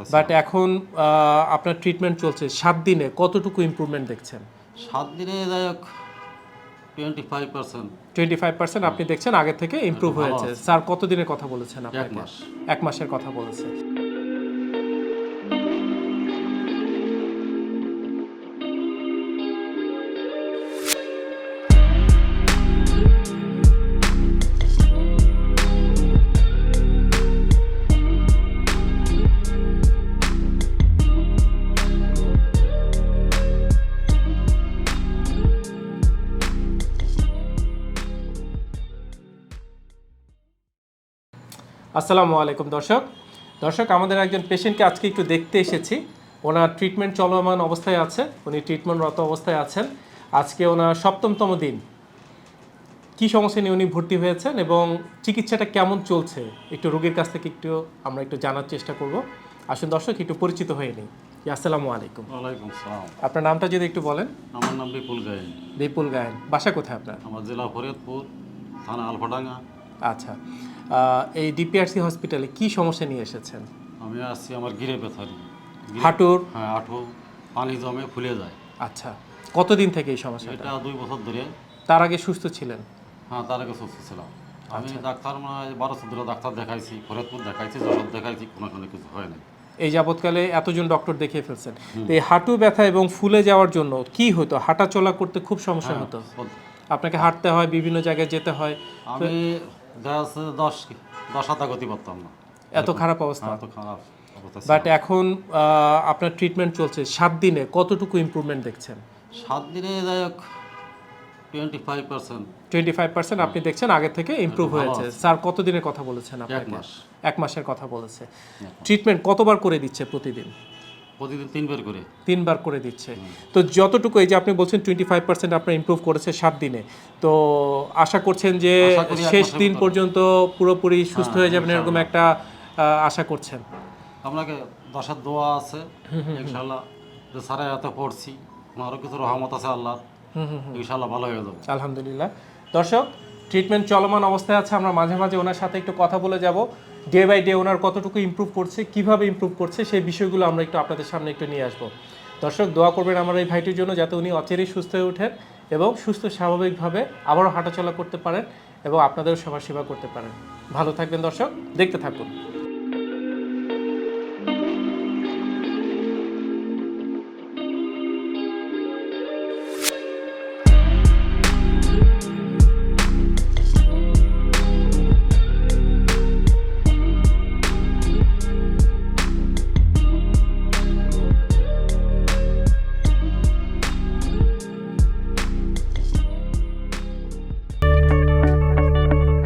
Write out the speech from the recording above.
করতেছি। বাট এখন আপনার ট্রিটমেন্ট চলছে। সাত দিনে কতটুকু ইমপ্রুভমেন্ট দেখছেন? সাত দিনে যাই হোক twenty five percent twenty five percent আপনি দেখছেন আগে থেকে ইমপ্রুভ হয়েছে। স্যার কতদিনের কথা বলেছেন এক মাস। এক মাসের কথা বলেছে। আসসালামু আলাইকুম দর্শক। দর্শক আমাদের একজন পেশেন্টকে আজকে একটু দেখতে এসেছি। ওনার ট্রিটমেন্ট চলমান অবস্থায় আছে উনি ট্রিটমেন্টরত অবস্থায় আছেন। আজকে ওনার সপ্তমতম দিন। কি সমস্যা নিয়ে উনি ভর্তি হয়েছেন এবং চিকিৎসাটা কেমন চলছে? একটু রোগীর কাছ থেকে একটু আমরা একটু জানার চেষ্টা করব। আসুন দর্শক একটু পরিচিত হয়ে নিই। আসসালামু আলাইকুম। ওয়ালাইকুম সালাম। আপনার নামটা যদি একটু বলেন। আমার নাম বিপুল গায়েন। বিপুল গায়েন। বাসা কোথায় আপনার? আমার জেলা ফরিদপুর থানা আলফাডাঙ্গা। আচ্ছা এই ডিপিআরসি হসপিটালে কি সমস্যা নিয়ে এসেছেন? আমি আসছি আমার গিরে ব্যথারি গিরে- হাঁটুর? হ্যাঁ হাঁটু পানি জমে ফুলে যায়। আচ্ছা কতদিন থেকে এই সমস্যাটা? এটা দুই বছর ধরে। তার আগে সুস্থ ছিলেন? হ্যাঁ তার আগে সুস্থ ছিলাম। আমি আচ্ছা। ডাক্তার মানে হয় বারো চোদ্দ ডাক্তার দেখাইছি ফরিদপুর দেখাইছি যশোর দেখাইছি কোনো কোনো কিছু হয় নাই। এই যাবৎকালে এতজন ডক্টর দেখিয়ে ফেলছেন। তো এই হাঁটু ব্যথা এবং ফুলে যাওয়ার জন্য কি হতো? হাঁটা চলা করতে খুব সমস্যা হতো। আপনাকে হাঁটতে হয় বিভিন্ন জায়গায় যেতে হয়। আমি দেখা যাচ্ছে দশ দশ হাতা গতি করতাম না এত খারাপ অবস্থা। হ্যাঁ, এত খারাপ বাট এখন আপনার ট্রিটমেন্ট চলছে। সাত দিনে কতটুকু ইমপ্রুভমেন্ট দেখছেন? সাত দিনে যাই হোক twenty five percent twenty five percent আপনি দেখছেন আগে থেকে ইমপ্রুভ হয়েছে। স্যার কতদিনের কথা বলেছেন এক আপনাকে? মাস। এক মাসের কথা বলেছে। ট্রিটমেন্ট কতবার করে দিচ্ছে প্রতিদিন? প্রতিদিন তিনবার করে। তিনবার করে দিচ্ছে। তো যতটুকু এই যে আপনি বলছেন টোয়েন্টি ফাইভ পার্সেন্ট আপনার ইমপ্রুভ করেছে সাত দিনে। তো আশা করছেন যে শেষ দিন পর্যন্ত পুরোপুরি সুস্থ হ্যাঁ, হয়ে যাবেন এরকম একটা আশা করছেন। আপনাকে দশার দোয়া আছে। ইনশাল্লাহ যে সারা এত পড়ছি। আমারও কিছু রহমত আছে আল্লাহ ইনশাল্লাহ ভালো হয়ে যাব। আলহামদুলিল্লাহ। দর্শক ট্রিটমেন্ট চলমান অবস্থায় আছে। আমরা মাঝে মাঝে ওনার সাথে একটু কথা বলে যাব। ডে বাই ডে ওনার কতটুকু ইম্প্রুভ করছে, কীভাবে ইম্প্রুভ করছে, সেই বিষয়গুলো আমরা একটু আপনাদের সামনে একটু নিয়ে আসব। দর্শক, দোয়া করবেন আমার এই ভাইটির জন্য যাতে উনি অচেরেই সুস্থ হয়ে ওঠেন এবং সুস্থ স্বাভাবিকভাবে আবারও হাঁটাচলা করতে পারেন এবং আপনাদেরও সেবা সেবা করতে পারেন। ভালো থাকবেন দর্শক, দেখতে থাকুন।